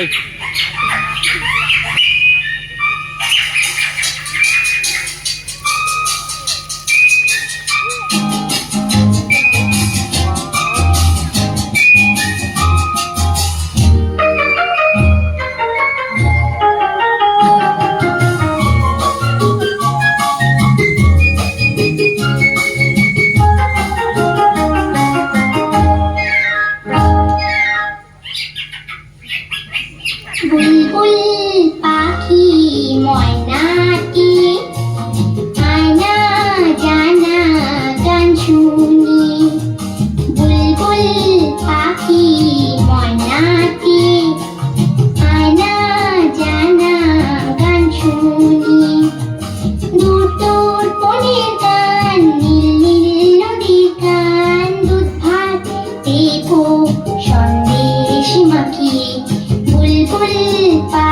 에이. บุยบุยปาขี้หมอยหน้า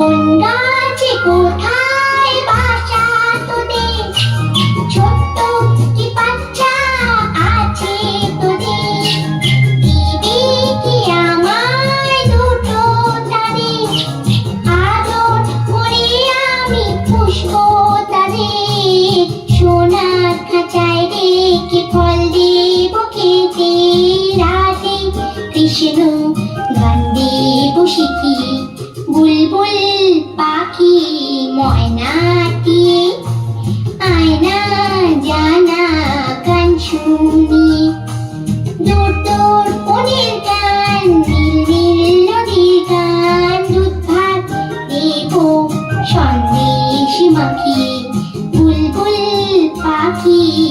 কোন গাছে কোথায় জানা গান শুনি দূর দূর পনেরো গান, নীল নীল নদীর গান দুধ ভাত দেব। সন্দেশ মাখি, বুলবুল পাখি